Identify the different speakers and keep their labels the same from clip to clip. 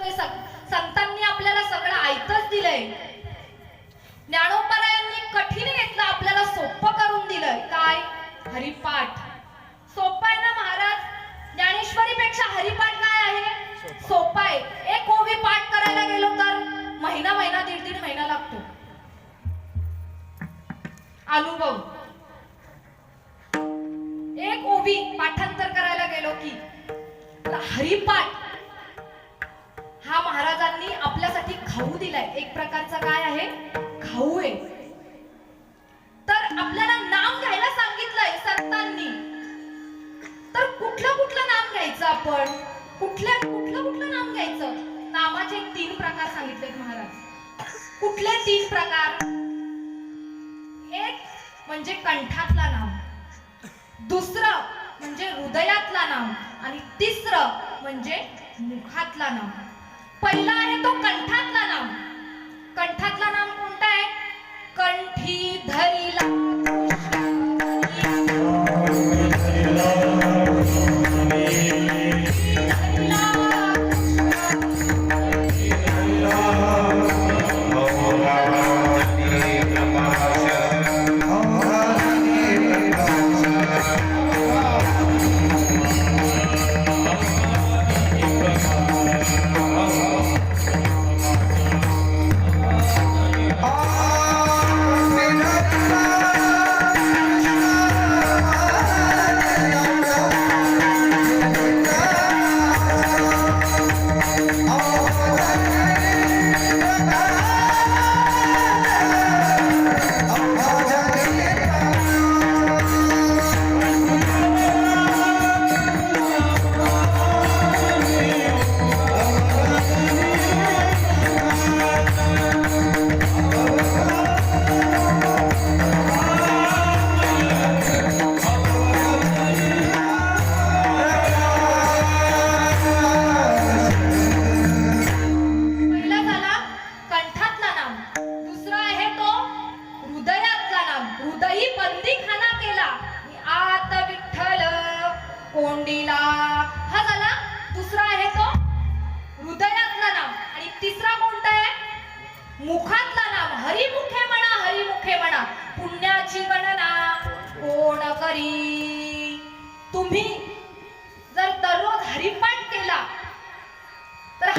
Speaker 1: संतांनी आपल्याला सगळं आयतच दिलंय. ज्ञानोपरायांनी कठीण घेतलं आपल्याला सोपं करून दिलंय. काय? हरिपाठ. सोपं आहे ना महाराज? ज्ञानेश्वरीपेक्षा हरिपाठ काय आहे? सोपं. आहे. एक ओवी पाठ करायला गेलो तर महिना महिना दीड दीड महिना लागतो. अनुभव. एक ओवी पाठांतर करायला गेलो की हरिपाठ. आपल्यासाठी खाऊ दिलाय. एक प्रकारचा काय आहे? खाऊ आहे. तर आपल्याला नाम घ्यायला सांगितलंय संतांनी. तर कुठलं कुठलं नाम घ्यायचं आपण? कुठल्या कुठलं कुठलं नाम घ्यायचं? नामाचे तीन प्रकार सांगितलेत महाराज. कुठले तीन प्रकार? एक म्हणजे कंठातला नाम. दुसरं म्हणजे हृदयातला नाम. आणि तिसरं म्हणजे मुखातला नाम. पहिला आहे तो कंठातला नाम. कंठातला नाम कोणता आहे? कंठी धरीला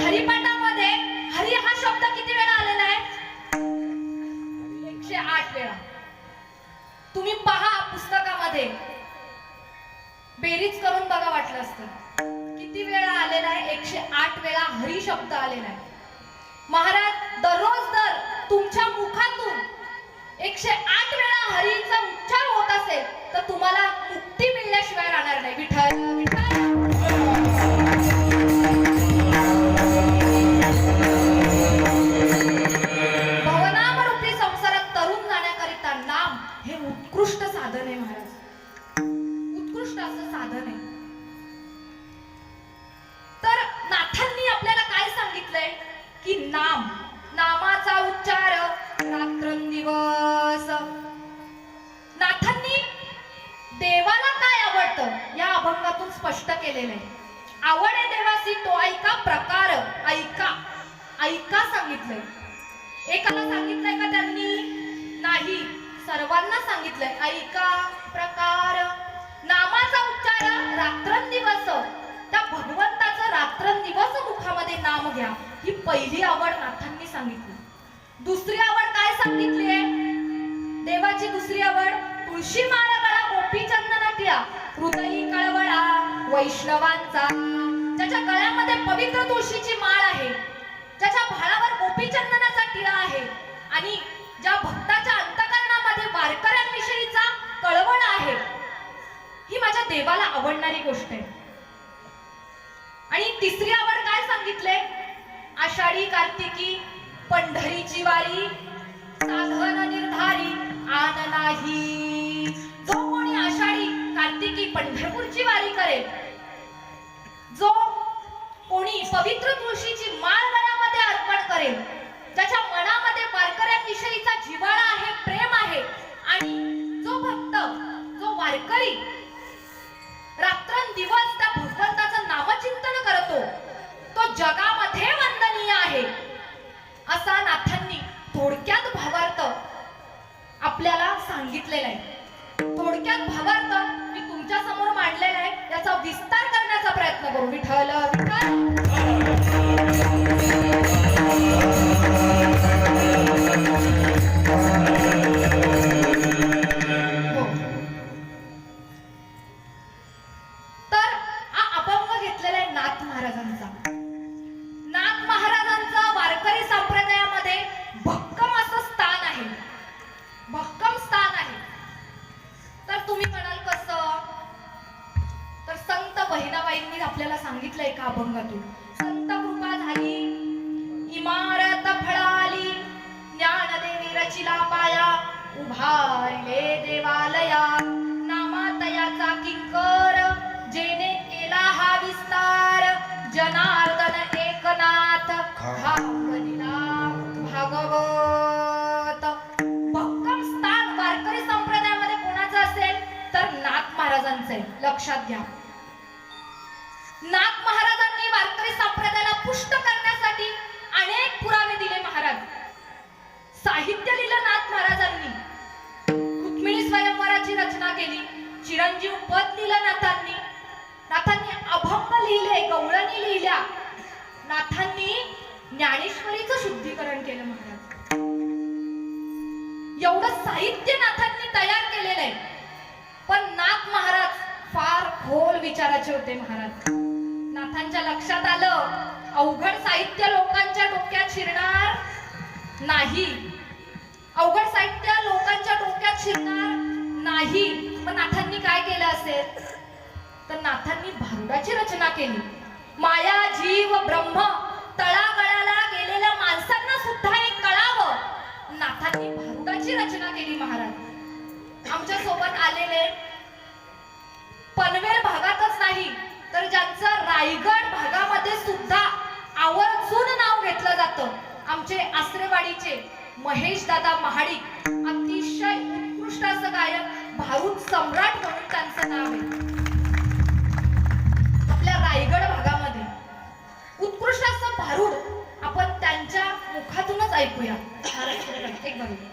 Speaker 1: हरिपाठामध्ये हरी हा शब्द किती वेळा आलेला आहे? एकशे आठ वेळा. तुम्ही पहा पुस्तकामध्ये. बेरीज करून बघा वाटलं असतं. किती वेळा आलेला आहे? एकशे आठ वेळा हरी शब्द आलेला आहे. महाराज दररोज दर तुमच्या मुखातून एकशे आठ वेळा हरीचा उच्चार होत असेल तर तुम्हाला मुक्ती मिळल्याशिवाय राहणार नाही. विठ्ठल. की नाम नामाचा उच्चार रात्रंदिवस नाथांनी देवाला काय आवडतं? या अभंगातून स्पष्ट केलेलं आहे. आवड आहे देवासी तो ऐका प्रकार ऐका ऐका सांगितलंय. एकाला सांगितलंय का त्यांनी? नाही. सर्वांना सांगितलंय. ऐका प्रकार. नामाचा उच्चार रात्रंदिवस त्या भगवंताचं रात्रंदिवस ते नाम घ्या. ही पहिली आवड नाथांनी सांगितली. दुसरी आवड काय सांगितली आहे? देवाची दुसरी आवड तुळशी माळ गळा गोपी चंदन टिळा हृदयी कळवळा वैष्णवांचा. ज्याच्या गळ्यामध्ये पवित्र तुळशीची माळ आहे. ज्याच्या भाळावर गोपी चंदनाचा टिळा आहे. आणि ज्या भक्ताच्या अंतकरणामध्ये वारकऱ्यांविषयीचा कळवळ आहे. ही माझ्या देवाला आवडणारी गोष्ट आहे. आणि तिसरी आवड काय सांगितले आषाढी कार्तिकी पंढरीची वारी साधन निर्धारी आन नाही. जो कोणी आषाढी कार्तिकी पंढरपूरची वारी करेल जो कोणी पवित्र तुळशीची माळ गळ्यामध्ये अर्पण करेल ज्याच्या मनामध्ये वारकऱ्यांविषयीचा जिव्हाळा आहे प्रेम आहे आणि जो भक्त जो वारकरी जगामध्ये वंदनीय असा नाथांनी थोडक्यात भावार्थ आपल्याला सांगितलेला आहे. थोडक्यात भावार्थ मी तुमच्यासमोर मांडलेला आहे याचा विस्तार करण्याचा प्रयत्न करू. विठ्ठल हो. तर हा अभंग घेतलेला आहे नाथ महाराजांना. बहिणाबाईंनी आपल्याला सांगितलंय का अभंगातून. संत कृपा झाली इमारत फळाली ज्ञानदेवी रचिला पाया उभारले देवालया नामातयाचा किंकर जेने केला हा विस्तार. जनार्दन एकनाथ भागवलीला भागवत. भक्कम स्थान वारकरी संप्रदायामध्ये कोणाचं असेल? तर नाथ महाराजांचं आहे. लक्षात घ्या. नाथ महाराजांनी वारकरी संप्रदायाला पुष्ट करण्यासाठी अनेक पुरावे दिले महाराज. साहित्य लिहिलं नाथ महाराजांनी. रुक्मिणी स्वयंवराची रचना केली. चिरंजीव पद लिहिलं नाथांनी. नाथांनी अभंग लिहिले गवळणी लिहिल्या. नाथांनी ज्ञानेश्वरीचं शुद्धीकरण केलं महाराज. एवढं साहित्य नाथांनी तयार केलेलं आहे. पण नाथ महाराज फार खोल विचाराचे होते महाराज. नाथांच्या लक्षात आलं? अवघड साहित्य लोकांच्या डोक्यात शिरणार नाही. अवघड साहित्य लोकांच्या डोक्यात शिरणार नाही. मग नाथांनी काय केलं असेल? तर नाथांनी भारुडाची रचना केली. माया जीव ब्रह्म तळागळाला गेलेल्या माणसांना सुद्धा एक कळावं. नाथांनी भारुडाची रचना केली महाराज. आमच्यासोबत आलेले पनवेल भागातच नाही तर ज्यांचं रायगड भागामध्ये सुद्धा आवर्जून नाव घेतलं जातं. आमचे आसरेवाडीचे महेश दादा महाडिक अतिशय उत्कृष्ट असं गायक भारूड सम्राट म्हणून त्यांचं नाव आहे. आपल्या रायगड भागामध्ये उत्कृष्ट असं भारूड आपण त्यांच्या मुखातूनच ऐकूया. एक
Speaker 2: बरोबर